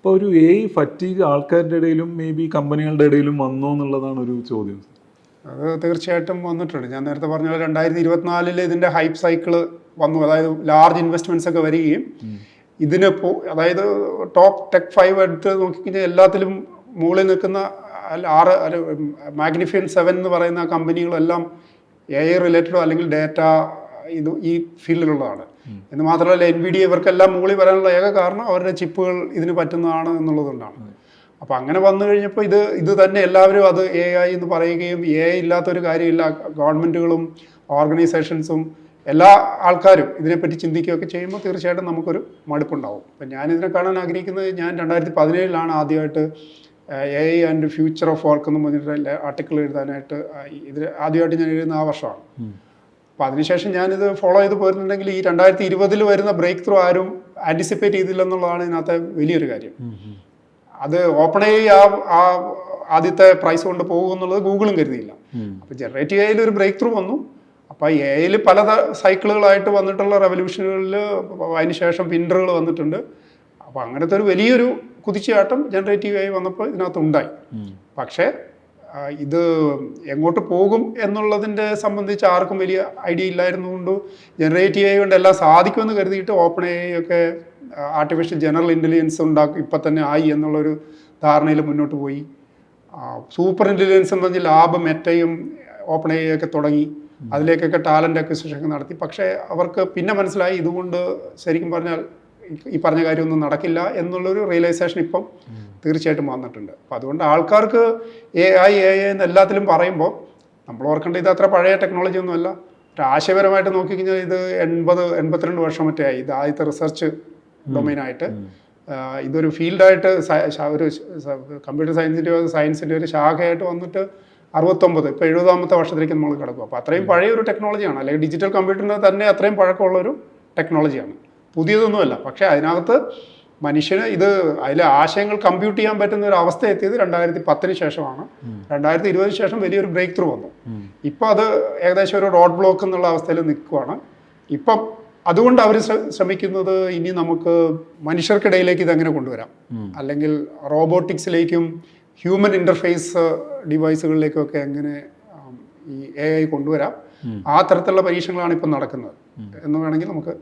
അപ്പോൾ ഒരു A fatigue ആൾക്കാരുടെ ഇടയിലും മേ ബി കമ്പനികളുടെ ഇടയിലും വന്നോ എന്നുള്ളതാണ് ഒരു ചോദ്യം. അത് തീർച്ചയായിട്ടും വന്നിട്ടുണ്ട്. ഞാൻ നേരത്തെ പറഞ്ഞ പോലെ രണ്ടായിരത്തി ഇരുപത്തിനാലിൽ ഇതിന്റെ ഹൈപ്പ് സൈക്കിൾ വന്നു. അതായത് ലാർജ് ഇൻവെസ്റ്റ്മെന്റ്സ് ഒക്കെ വരികയും ഇതിന് അതായത് ടോപ്പ് ടെക് ഫൈവ് എടുത്ത് നോക്കിക്കഴിഞ്ഞാൽ എല്ലാത്തിലും മുകളിൽ നിൽക്കുന്ന ആറ് മാഗ്നിഫിയൻ സെവൻ എന്ന് പറയുന്ന കമ്പനികളെല്ലാം എ ഐ റിലേറ്റഡോ അല്ലെങ്കിൽ ഡേറ്റ ഇത് ഈ ഫീൽഡിലുള്ളതാണ്. എന്ന് മാത്രമല്ല എൻ വി ഡി ഇവർക്കെല്ലാം മുകളിൽ വരാനുള്ള ഏക കാരണം അവരുടെ ചിപ്പുകൾ ഇതിന് പറ്റുന്നതാണ് എന്നുള്ളതുകൊണ്ടാണ്. അപ്പോൾ അങ്ങനെ വന്നു കഴിഞ്ഞപ്പോൾ ഇത് ഇത് തന്നെ എല്ലാവരും അത് എ ഐ എന്ന് പറയുകയും എ ഐ ഇല്ലാത്തൊരു കാര്യമില്ല. ഗവൺമെന്റുകളും ഓർഗനൈസേഷൻസും എല്ലാ ആൾക്കാരും ഇതിനെപ്പറ്റി ചിന്തിക്കുകയൊക്കെ ചെയ്യുമ്പോൾ തീർച്ചയായിട്ടും നമുക്കൊരു മടുപ്പുണ്ടാവും. അപ്പം ഞാനിതിനെ കാണാൻ ആഗ്രഹിക്കുന്നത് ഞാൻ രണ്ടായിരത്തി പതിനേഴിലാണ് ആദ്യമായിട്ട് A I and future of work എന്ന് പറഞ്ഞിട്ട് ആർട്ടിക്കിൾ എഴുതാനായിട്ട് ഇതിൽ ആദ്യമായിട്ട് ഞാൻ എഴുതുന്ന ആ വർഷമാണ്. അപ്പോൾ അതിനുശേഷം ഞാനിത് ഫോളോ ചെയ്ത് പോയിരുന്നുണ്ടെങ്കിൽ ഈ രണ്ടായിരത്തി ഇരുപതിൽ വരുന്ന ബ്രേക്ക് ത്രൂ ആരും ആന്റിസിപ്പേറ്റ് ചെയ്തില്ലെന്നുള്ളതാണ് ഇതിനകത്തെ വലിയൊരു കാര്യം. അത് ഓപ്പൺ ആയി ആ ആ ആദ്യത്തെ പ്രൈസ് കൊണ്ട് പോകും എന്നുള്ളത് ഗൂഗിളും കരുതിയില്ല. അപ്പോൾ ജനറേറ്റീവ് എയിൽ ഒരു ബ്രേക്ക് ത്രൂ വന്നു അപ്പോൾ എയിൽ പല സൈക്കിളുകളായിട്ട് വന്നിട്ടുള്ള റെവല്യൂഷനുകളിൽ അതിന് ശേഷം പിൻഡറുകൾ വന്നിട്ടുണ്ട്. അപ്പോൾ അങ്ങനത്തെ ഒരു വലിയൊരു കുതിച്ചുചാട്ടം ജനറേറ്റീവ് ആയി വന്നപ്പോൾ ഇതിനകത്ത് ഉണ്ടായി. പക്ഷേ ഇത് എങ്ങോട്ട് പോകും എന്നുള്ളതിന്റെ സംബന്ധിച്ച് ആർക്കും വലിയ ഐഡിയ ഇല്ലായിരുന്നുകൊണ്ട് ജനറേറ്റ് ചെയ്യുക കൊണ്ട് എല്ലാം സാധിക്കുമെന്ന് കരുതിയിട്ട് ഓപ്പൺ എ ഒക്കെ ആർട്ടിഫിഷ്യൽ ജനറൽ ഇന്റലിജൻസ് ഉണ്ടാക്കും ഇപ്പം തന്നെ ആയി എന്നുള്ളൊരു ധാരണയിൽ മുന്നോട്ട് പോയി. സൂപ്പർ ഇന്റലിജൻസ് എന്ന് പറഞ്ഞാൽ ലാബ് മെറ്റയും ഓപ്പൺ എ ഒക്കെ തുടങ്ങി. അതിലേക്കൊക്കെ ടാലന്റ് അക്വിസിഷൻ നടത്തി. പക്ഷേ അവർക്ക് പിന്നെ മനസ്സിലായി. ഇതുകൊണ്ട് ശരിക്കും പറഞ്ഞാൽ ഈ- പറഞ്ഞ കാര്യമൊന്നും നടക്കില്ല എന്നുള്ളൊരു റിയലൈസേഷൻ ഇപ്പം തീർച്ചയായിട്ടും വന്നിട്ടുണ്ട്. അപ്പം അതുകൊണ്ട് ആൾക്കാർക്ക് എ ഐ എ ഐ എന്ന് എല്ലാത്തിലും പറയുമ്പോൾ നമ്മൾ ഓർക്കേണ്ട ഇത് അത്ര പഴയ ടെക്നോളജി ഒന്നുമല്ല ആശയപരമായിട്ട് നോക്കിക്കഴിഞ്ഞാൽ ഇത് എൺപത് എൺപത്തിരണ്ട് വർഷം മറ്റേ ആയി. ഇത് ആദ്യത്തെ റിസർച്ച് ഡൊമൈനായിട്ട് ഇതൊരു ഫീൽഡായിട്ട് ഒരു കമ്പ്യൂട്ടർ സയൻസിന്റെ സയൻസിന്റെ ഒരു ശാഖയായിട്ട് വന്നിട്ട് അറുപത്തൊമ്പത് ഇപ്പോൾ എഴുപതാമത്തെ വർഷത്തിലേക്ക് നമ്മൾ കിടക്കും അപ്പോൾ അത്രയും പഴയ ഒരു ടെക്നോളജിയാണ് അല്ലെങ്കിൽ ഡിജിറ്റൽ കമ്പ്യൂട്ടറിന് തന്നെ അത്രയും പഴക്കമുള്ളൊരു ടെക്നോളജിയാണ് പുതിയതൊന്നുമല്ല. പക്ഷെ അതിനകത്ത് മനുഷ്യന് ഇത് അതിലെ ആശയങ്ങൾ കമ്പ്യൂട്ട് ചെയ്യാൻ പറ്റുന്ന ഒരു അവസ്ഥ എത്തിയത് രണ്ടായിരത്തി പത്തിന് ശേഷമാണ്. രണ്ടായിരത്തി ഇരുപതിന് ശേഷം വലിയൊരു ബ്രേക്ക് ത്രൂ വന്നു. ഇപ്പം അത് ഏകദേശം ഒരു റോഡ് ബ്ലോക്ക് എന്നുള്ള അവസ്ഥയിൽ നിൽക്കുവാണ്. ഇപ്പം അതുകൊണ്ട് അവർ ശ്രമിക്കുന്നത് ഇനി നമുക്ക് മനുഷ്യർക്കിടയിലേക്ക് ഇതെങ്ങനെ കൊണ്ടുവരാം? അല്ലെങ്കിൽ റോബോട്ടിക്സിലേക്കും ഹ്യൂമൻ ഇന്റർഫേസ് ഡിവൈസുകളിലേക്കും ഒക്കെ എങ്ങനെ ഈ എ ഐ കൊണ്ടുവരാം? ആ തരത്തിലുള്ള പരീക്ഷണങ്ങളാണ് ഇപ്പം നടക്കുന്നത്. എന്ന് വേണമെങ്കിൽ നമുക്ക്